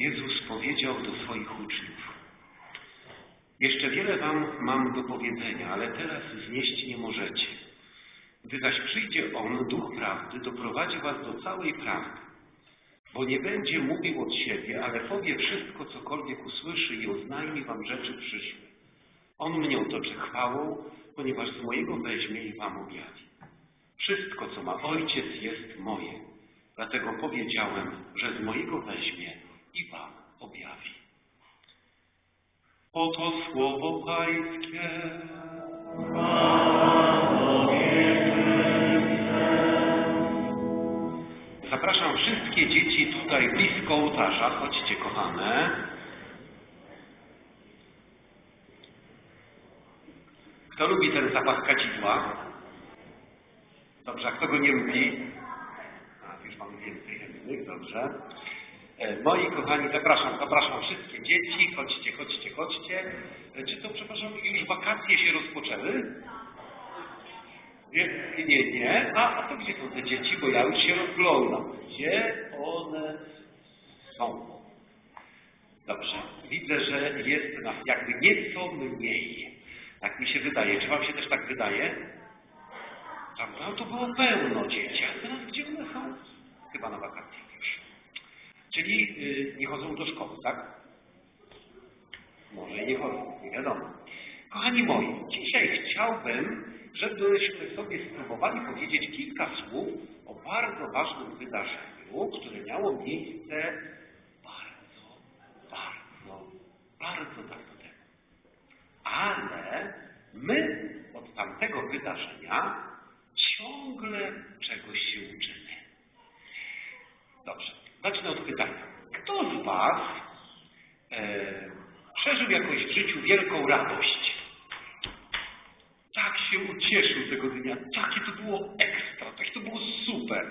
Jezus powiedział do swoich uczniów: Jeszcze wiele wam mam do powiedzenia, ale teraz znieść nie możecie. Gdy zaś przyjdzie On, Duch Prawdy, doprowadzi was do całej prawdy. Bo nie będzie mówił od siebie, ale powie wszystko, cokolwiek usłyszy i oznajmi wam rzeczy przyszłe. On mnie otoczy chwałą, ponieważ z mojego weźmie i wam objawi. Wszystko, co ma Ojciec, jest moje. Dlatego powiedziałem, że z mojego weźmie i wam objawi. Oto słowo Pańskie. Zapraszam wszystkie dzieci tutaj blisko ołtarza. Chodźcie, kochane. Kto lubi ten zapach kadzidła? Dobrze, a kto go nie lubi? A, już mamy więcej chętnych, dobrze. E, Moi kochani, zapraszam, zapraszam wszystkie dzieci. Chodźcie, chodźcie, chodźcie. E, Czy to, przepraszam, już wakacje się rozpoczęły? Nie, nie, nie. A, a to gdzie są te dzieci? Bo ja już się rozglądam. Gdzie one są? Dobrze. Widzę, że jest nas jakby nieco mniej. Tak mi się wydaje. Czy wam się też tak wydaje? Prawda? To było pełno dzieci. A teraz gdzie one są? Chyba na wakacjach już. Czyli y, nie chodzą do szkoły, tak? Może nie chodzą, nie wiadomo. Kochani moi, dzisiaj chciałbym, żebyśmy sobie spróbowali powiedzieć kilka słów o bardzo ważnym wydarzeniu, które miało miejsce bardzo, bardzo, bardzo dawno temu. Ale my od tamtego wydarzenia ciągle czegoś się uczymy. Dobrze, zacznę od pytania. Kto z Was e, przeżył jakoś w życiu wielką radość? Tak się ucieszył tego dnia, takie to było ekstra, takie to było super.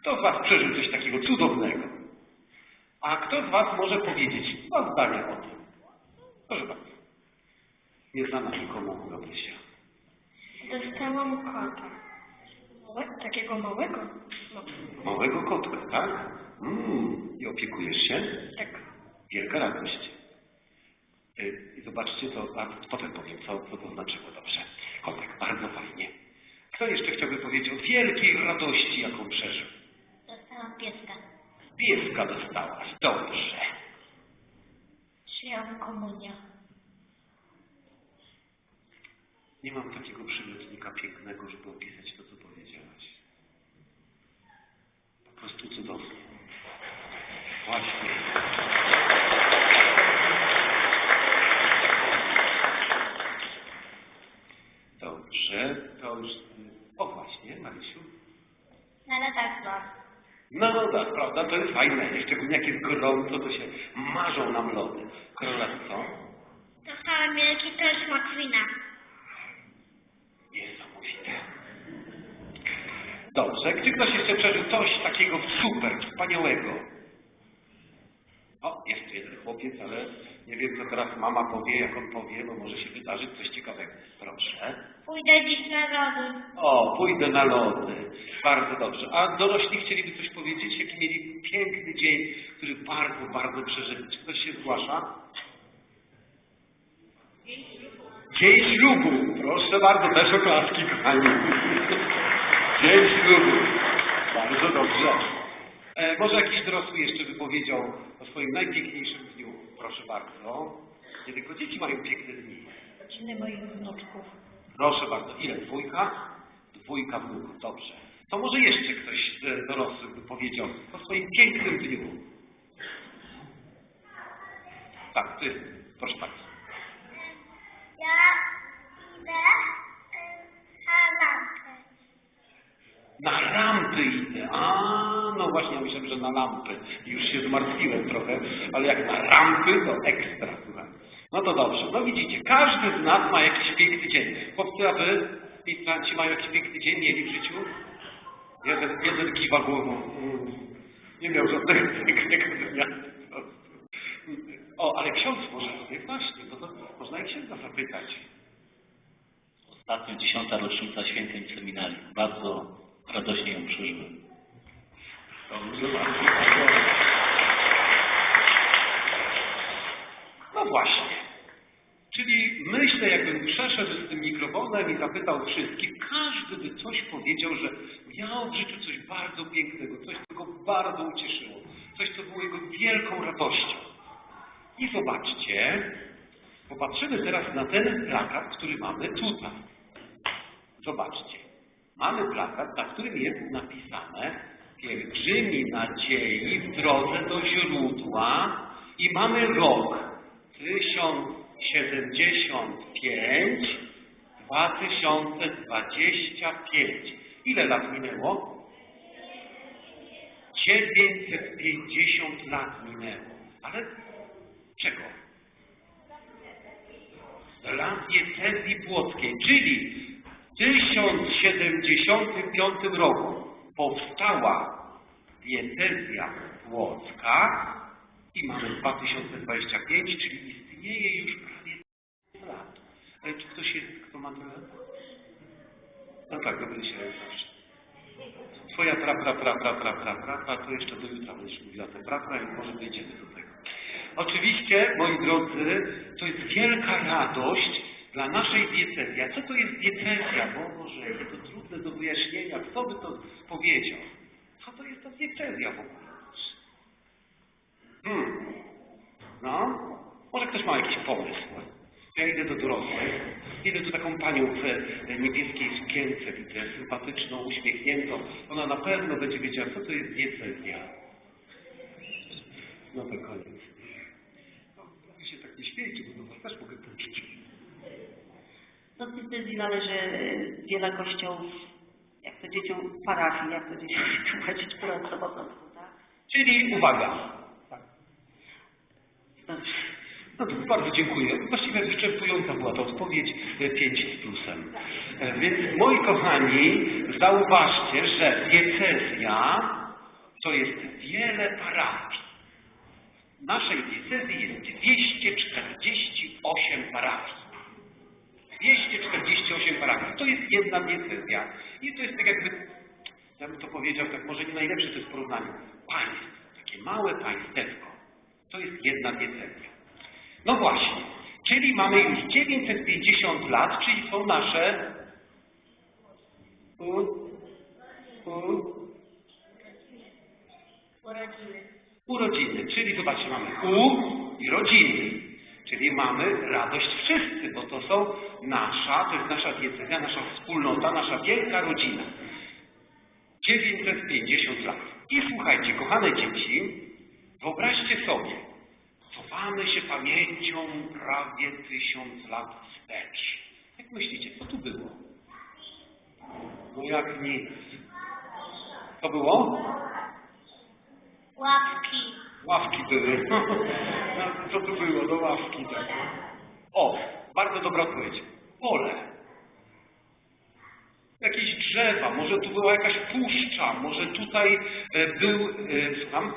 Kto z Was przeżył coś takiego cudownego? A kto z Was może powiedzieć dwa zdania o tym? Proszę bardzo. Nieznana nikomu Gabrysia. Dostałam kota. Małe, takiego małego? No, Małego kotka, tak? Mm, I opiekujesz się? tak. Wielka radość. I zobaczcie, co, a potem powiem, co, co to znaczyło. Dobrze. Kotek, bardzo fajnie. Kto jeszcze chciałby powiedzieć o wielkiej radości, jaką przeżył? Dostałam pieska. Pieska dostałaś. Dobrze. Przyjęłam komunię. Nie mam takiego przymiotnika pięknego, żeby opisać to, co powiedziałaś. Po prostu cudownie. Właśnie. Dobrze, to już... O właśnie, Marysiu. Na letarstwo. No, no tak, prawda, to jest fajne. Szczególnie jak jest gorąco, to się marzą nam lody. Króla co? Dostałam wielki też makwina. Niesamowite. Dobrze, czy ktoś jeszcze przeżył coś takiego super, wspaniałego? O, jest jeden chłopiec, ale nie wiem, co teraz mama powie, jak on powie, bo może się wydarzyć coś ciekawego. Proszę. Pójdę dziś na lody. O, pójdę na lody. Bardzo dobrze. A dorośli chcieliby coś powiedzieć? Jaki mieli piękny dzień, który bardzo, bardzo przeżyli. Czy ktoś się zgłasza? Dzień ślubu. Proszę bardzo, też oklaski, kochani. Dzień ślubu. Bardzo dobrze. E, może jakiś dorosły jeszcze by powiedział o swoim najpiękniejszym dniu. Proszę bardzo. Nie tylko dzieci mają piękne dni. Dzień moich wnuczków. Proszę bardzo. Ile? Dwójka? Dwójka wnuków. Dobrze. To może jeszcze ktoś z dorosłych by powiedział o swoim pięknym dniu. Tak, ty. Proszę bardzo. Ja idę Na rampy idę. A, no właśnie, ja myślałem, że na lampy. Już się zmartwiłem trochę, ale jak na rampy, to ekstra. No to dobrze. No widzicie, każdy z nas ma jakiś piękny dzień. Chłopcy, a wy, ministranci, mają jakiś piękny dzień, mieli w życiu? Jeden, jeden kiwa głową. Mm. Nie miał żadnego pięknego dnia. O, ale ksiądz może sobie właśnie, bo to można i księdza zapytać. Ostatnio dziesiąta rocznica świętej seminarii. Bardzo radośnie ją. Dobrze, bardzo. właśnie. Czyli myślę, jakbym przeszedł z tym mikrofonem i zapytał wszystkich, każdy by coś powiedział, że miał w życiu coś bardzo pięknego, coś, co go bardzo ucieszyło, coś, co było jego wielką radością. I zobaczcie, popatrzymy teraz na ten plakat, który mamy tutaj. Zobaczcie. Mamy plakat, na którym jest napisane Pielgrzymi nadziei w drodze do źródła i mamy rok 1075 2025. Ile lat minęło? 950 lat minęło. Ale czego? Lat diecezji płockiej, czyli 1075 roku powstała diecezja płocka i mamy 2025, czyli istnieje już prawie 100 lat. Ale czy ktoś jest, kto ma? No tak, dobry się zawsze. Twoja pra, pra, pra, pra, pra, pra, pra, pra, to jeszcze do jutra będziesz mówiła te pra, pra i może dojdziemy do tego. Oczywiście, moi drodzy, to jest wielka radość dla naszej diecezji. A co to jest diecezja? Boże, jakie to trudne do wyjaśnienia. Kto by to powiedział? Co to jest ta diecezja w ogóle? Hmm. No, może ktoś ma jakiś pomysł. Ja idę do dorosłych, idę do taką panią w niebieskiej sukience, widzę, sympatyczną, uśmiechniętą. Ona na pewno będzie wiedziała, co to jest diecezja. No to koniec. No, wy się tak nie śmiejcie, bo do was też mogę. Do diecezji należy wiele kościołów, jak to dzieciom parafii, jak to dzieciom tłumaczyć prosto po prostu, tak? Czyli uwaga. Dobrze. No to bardzo dziękuję. Właściwie wyczerpująca była to odpowiedź 5 z plusem. E, Więc moi kochani, zauważcie, że diecezja to jest wiele parafii. W naszej diecezji jest 248 parafii. 248 parafii. To jest jedna diecezja. I to jest tak jakby, ja bym to powiedział, tak może nie najlepsze to jest w porównaniu. Państwo, takie małe państewko. To jest jedna diecezja. No właśnie, czyli mamy już 950 lat, czyli są nasze u, u, Urodziny. urodziny. Czyli zobaczcie, mamy u i rodziny. Czyli mamy radość wszyscy, bo to są nasza, to jest nasza diecezja, nasza wspólnota, nasza wielka rodzina. 950 lat. I słuchajcie, kochane dzieci, wyobraźcie sobie, cofamy się pamięcią prawie tysiąc lat wstecz. Jak myślicie, co tu było? No jak nic. Co było? Łapki. Ławki były. Co tu było? No ławki, tak. O, bardzo dobra odpowiedź. Pole. Jakieś drzewa, może tu była jakaś puszcza, może tutaj e, był, e, słucham?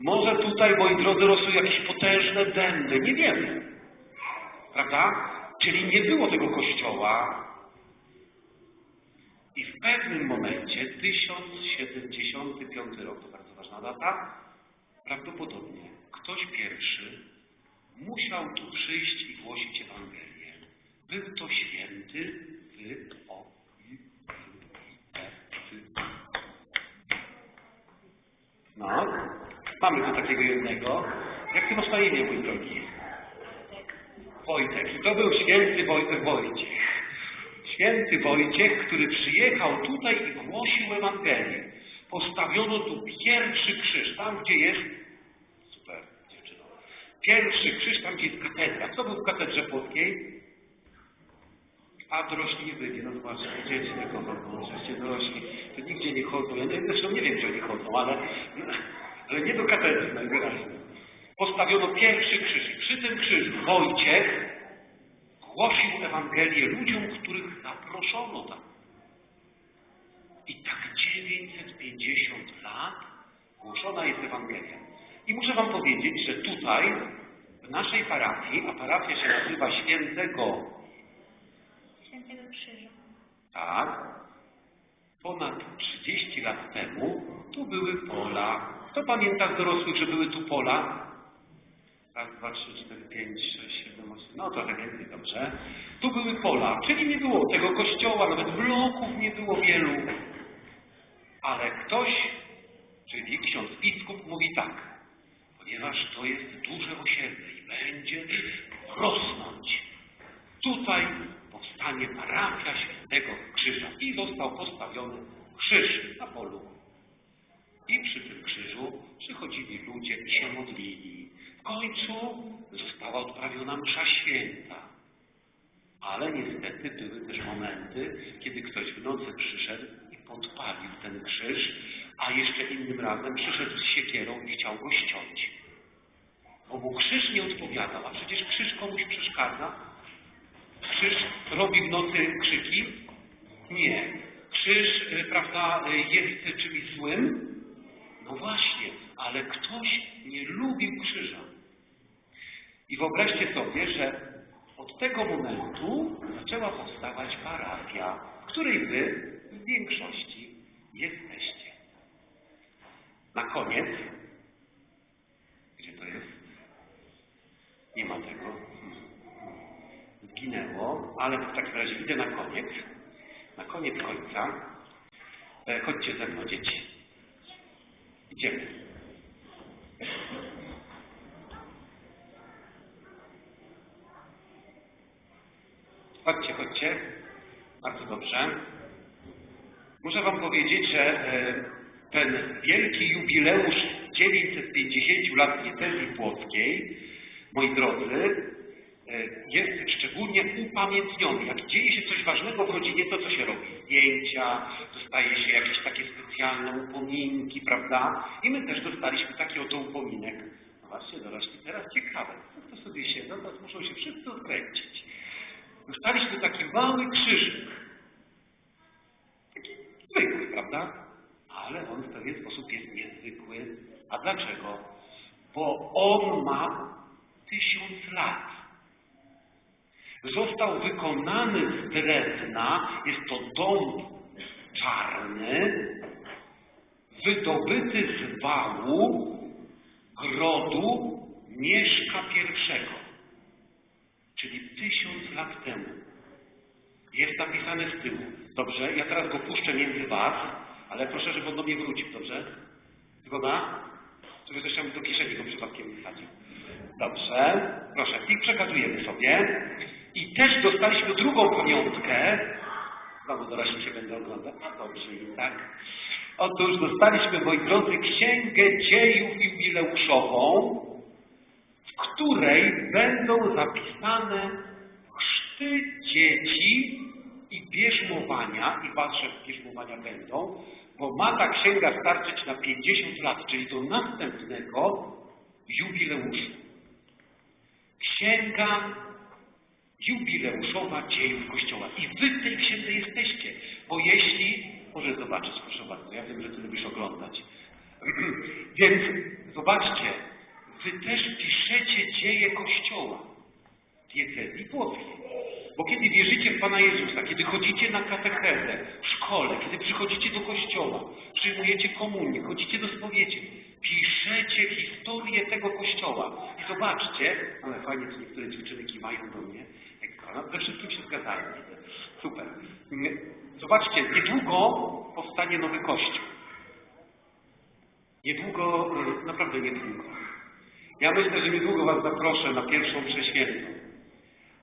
Może tutaj, moi drodzy, rosły jakieś potężne dęby, nie wiemy. Prawda? Czyli nie było tego kościoła. I w pewnym momencie, 1075 rok, to bardzo ważna data, prawdopodobnie ktoś pierwszy musiał tu przyjść i głosić Ewangelię. Był to święty wy, o. No, mamy tu takiego jednego. Jak ty masz na imię, mój drogi? Wojtek. I to był święty Wojtek Wojciech. Święty Wojciech, który przyjechał tutaj i głosił Ewangelię. Postawiono tu pierwszy krzyż, tam gdzie jest, super dziewczyno, pierwszy krzyż, tam gdzie jest katedra. Kto był w katedrze płotkiej? A dorośli nie byli, no zobaczcie, dzieci tylko chodzą, oczywiście dorośli, to nigdzie nie chodzą, ja nie, zresztą nie wiem, gdzie oni chodzą, ale, ale nie do katedry najwyraźniej. Postawiono pierwszy krzyż i przy tym krzyżu Wojciech głosił Ewangelię ludziom, których zaproszono tam. I tak 950 lat głoszona jest Ewangelia. I muszę Wam powiedzieć, że tutaj, w naszej parafii, a parafia się nazywa Świętego, Świętego Krzyża. tak, ponad 30 lat temu tu były pola. Kto pamięta z dorosłych, że były tu pola? Raz, dwa, trzy, cztery, pięć, sześć, siedem, osiem, no trochę więcej, dobrze. Tu były pola, czyli nie było tego kościoła, nawet bloków nie było wielu. Ale ktoś, czyli ksiądz biskup mówi tak, ponieważ to jest duże osiedle i będzie rosnąć. Tutaj powstanie parafia Świętego Krzyża i został postawiony krzyż na polu. I przy tym krzyżu przychodzili ludzie i się modlili. W końcu została odprawiona msza święta. Ale niestety były też momenty, kiedy ktoś w nocy przyszedł podpalił ten krzyż, a jeszcze innym razem przyszedł z siekierą i chciał go ściąć. Bo mu krzyż nie odpowiadał, a przecież krzyż komuś przeszkadza. Krzyż robi w nocy krzyki? Nie. Krzyż, y, prawda, y, jest czymś złym? No właśnie, ale ktoś nie lubił krzyża. I wyobraźcie sobie, że od tego momentu zaczęła powstawać parafia, w której wy w większości jesteście. Na koniec, gdzie to jest? Nie ma tego. Zginęło, ale w takim razie idę na koniec. Na koniec końca. E, chodźcie ze mną, dzieci. Idziemy. Chodźcie, chodźcie. Bardzo dobrze. Muszę Wam powiedzieć, że e, ten wielki jubileusz 950 lat diecezji płockiej, moi drodzy, e, jest szczególnie upamiętniony. Jak dzieje się coś ważnego w rodzinie, to co się robi? Zdjęcia, dostaje się jakieś takie specjalne upominki, prawda? I my też dostaliśmy taki oto upominek. No właśnie, dorośli, teraz ciekawe. No to sobie siedzą, teraz muszą się wszyscy odkręcić. Dostaliśmy taki mały krzyżyk. Zwykły, prawda? Ale on w pewien sposób jest niezwykły. A dlaczego? Bo on ma tysiąc lat. Został wykonany z drewna, jest to dom czarny, wydobyty z wału grodu Mieszka I czyli tysiąc lat temu. Jest napisane z tyłu. Dobrze, ja teraz go puszczę między was, ale proszę, żeby on do mnie wrócił, dobrze? Zgoda? Żeby też chciałbym do kieszeni go przypadkiem nie wsadził. Dobrze, proszę. I przekazujemy sobie. I też dostaliśmy drugą pamiątkę. Znowu dorośli się będą oglądać. A dobrze i tak. Otóż dostaliśmy, moi drodzy, Księgę Dziejów Jubileuszową, w której będą zapisane chrzty dzieci bierzmowania, i wasze bierzmowania będą, bo ma ta księga starczyć na 50 lat, czyli do następnego jubileuszu. Księga jubileuszowa dziejów Kościoła. I wy w tej księdze jesteście, bo jeśli, może zobaczyć, proszę bardzo, ja wiem, że ty lubisz oglądać. Więc zobaczcie, wy też piszecie dzieje Kościoła diecezji płockiej. Bo kiedy wierzycie w Pana Jezusa, kiedy chodzicie na katechezę w szkole, kiedy przychodzicie do kościoła, przyjmujecie komunię, chodzicie do spowiedzi, piszecie historię tego kościoła. I zobaczcie, ale fajnie, że niektóre dziewczyny kiwają do mnie, ona ze wszystkim się zgadzają. Super. Zobaczcie, niedługo powstanie nowy kościół. Niedługo, y, naprawdę niedługo. Ja myślę, że niedługo Was zaproszę na pierwszą mszę świętą.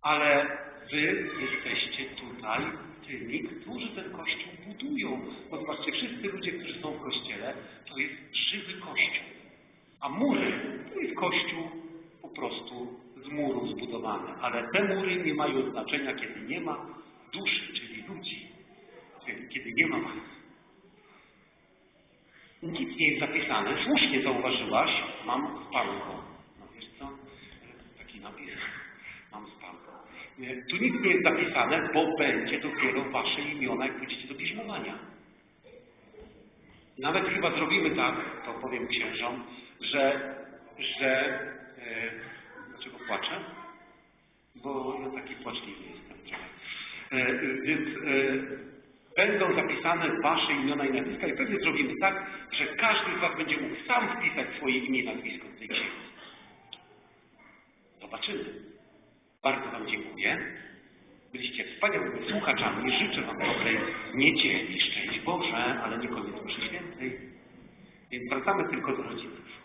Ale Wy jesteście tutaj tymi, którzy ten kościół budują. Bo zobaczcie, wszyscy ludzie, którzy są w kościele, to jest żywy kościół. A mury to jest kościół po prostu z murów zbudowany. Ale te mury nie mają znaczenia, kiedy nie ma duszy, czyli ludzi. Kiedy nie ma was. Nic nie jest zapisane. Słusznie zauważyłaś, mam spanko. No wiesz co? Taki napis. Mam spanko. Nie, Tu nic nie jest zapisane, bo będzie dopiero wasze imiona, jak pójdziecie do bierzmowania. Nawet chyba zrobimy tak, to powiem księżom, że, że e, dlaczego płaczę? Bo ja taki płaczliwy jestem. E, e, więc e, będą zapisane wasze imiona i nazwiska i pewnie zrobimy tak, że każdy z was będzie mógł sam wpisać swoje imię i nazwisko w tej księdze. zobaczymy. Bardzo Wam dziękuję. Byliście wspaniałymi słuchaczami. Życzę Wam dobrej niedzieli. Szczęść Boże, ale nie koniec świętej. Więc wracamy tylko do rodziców.